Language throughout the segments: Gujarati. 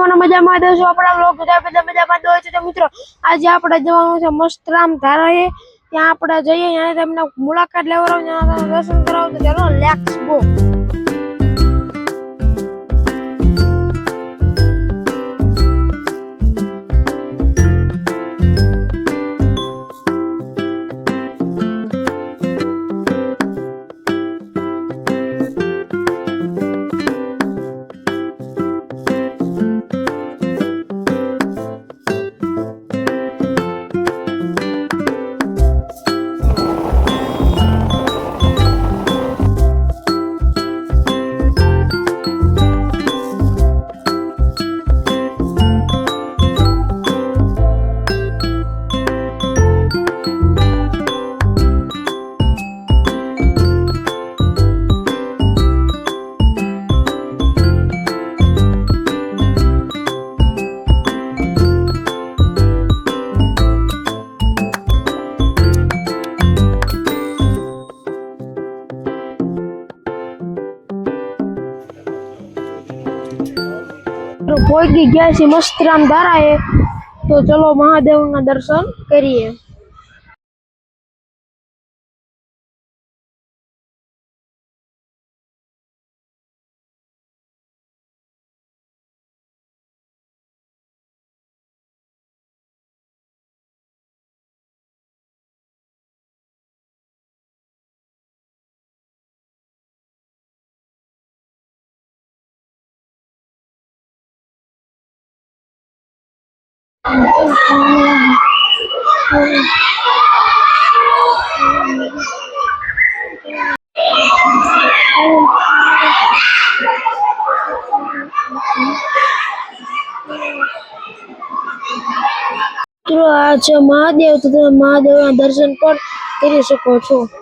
મજામાં દેશો આપણા બ્લોગ બધા બધા મજામાં દો છે મિત્રો, આજે આપણે જવાનું છે મસ્તરામ ધારાએ. ત્યાં આપણે જઈએ, ત્યાં તમને મુલાકાત લેવા દર્શન કરાવ તો ચાલો લેક્સ ગો તો પહોંચી ગયા છે મસ્તરામ ધારાએ. તો ચલો મહાદેવના દર્શન કરીએ. મિત્રો આ છે મહાદેવ તો તમે મહાદેવના દર્શન પણ કરી શકો છો.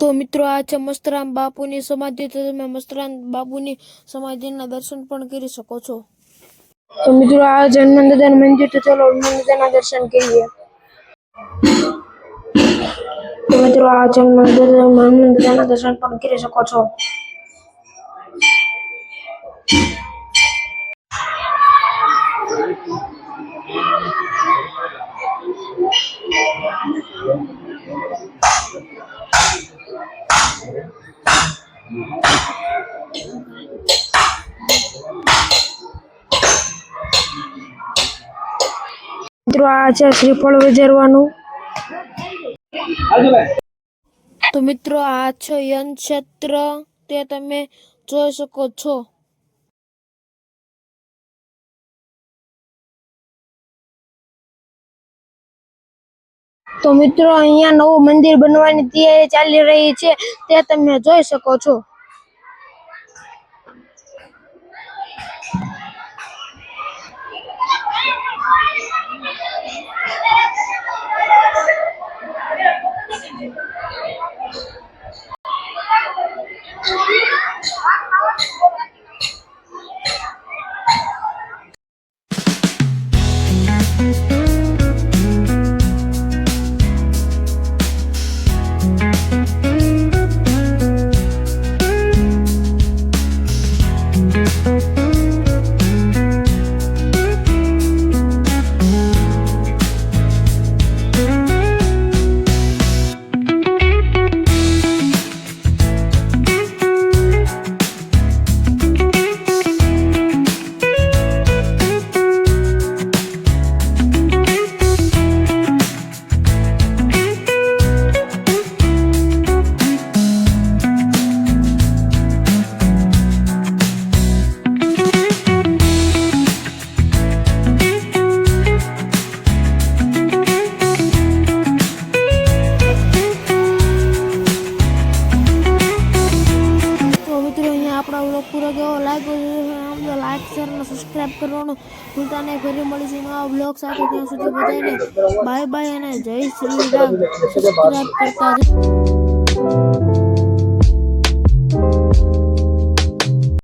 તો મિત્રો, આ છે મસ્તરામ બાપુની સમાધિ. તો તમે મસ્તરામ બાપુની સમાધિના દર્શન પણ કરી શકો છો. તો મિત્રો, આ જન્મ હનુમાન મંદિર તો ચલો હનુમાન દાદાના દર્શન કરીએ. તો મિત્રો, આ જન્મ હનુમાન દાદા હનુમાન દર્શન પણ કરી શકો છો. મિત્રો, આ છે શ્રીફળ વેજરવાનું. તો મિત્રો, આ છે યંત્ર તે તમે જોઈ શકો છો. તો મિત્રો, અહીંયા નવું મંદિર બનવાની તૈયારી ચાલી રહી છે, તે તમે જોઈ શકો છો. સબસ્ક્રાઈબ કરવાનું ભૂલતા નહીં ફરી મળીશું નવા બ્લોગ સાથે ત્યાં સુધી બધાને બાય બાય અને જય શ્રી રામ સબસ્ક્રાઈબ કરતા.